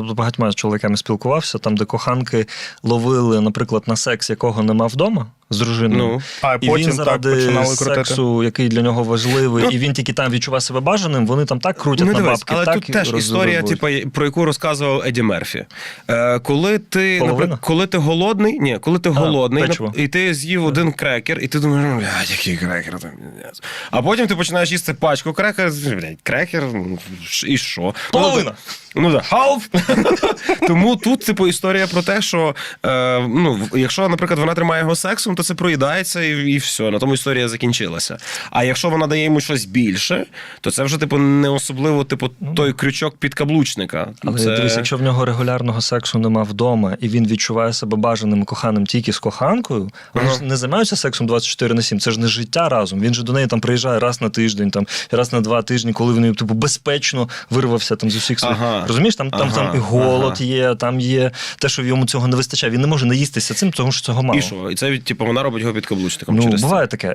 багатьма чоловіками спілкувався, там, де коханки ловили, наприклад, на секс, якого нема вдома з дружиною. Ну. А і потім він так починали крутити. сексу, який для нього важливий, Ну, і він тільки там відчуває себе бажаним, вони там так крутять Ну, на дивись, бабки. але так тут теж історія, типу, про яку розказував Еді Мерфі. Е, коли ти, наприклад, коли ти голодний, ні, коли ти голодний, печиво. нап- і ти з'їв один крекер, і ти думаєш, ну, блядь, який крекер там. А потім ти починаєш їсти пачку крекер, блядь, крекер, ну, і що? Половина. Ну да, half. Тому тут, типу, історія про те, що е, ну, якщо, наприклад, вона тримає його сексом, то це проїдається і, і все. На тому історія закінчилася. А якщо вона дає йому щось більше, то це вже, типу, не особливо, типу, той крючок підкаблучника. Але це... дивись, якщо в нього регулярного сексу нема вдома, і він відчуває себе бажаним і коханим тільки з коханкою, вони Ага. ж не займаються сексом 24 на 7, це ж не життя разом. Він же до неї там приїжджає раз на тиждень, там раз на два тижні, коли він типу безпечно вирвався там з усіх своїх. Ага. Розумієш, там, там, Ага, там і голод ага. є, там є те, що йому цього не вистачає. Він не може наїстися цим, тому що цього мало. І що? І це, типу, вона робить його підкаблучником Ну, через це. буває таке.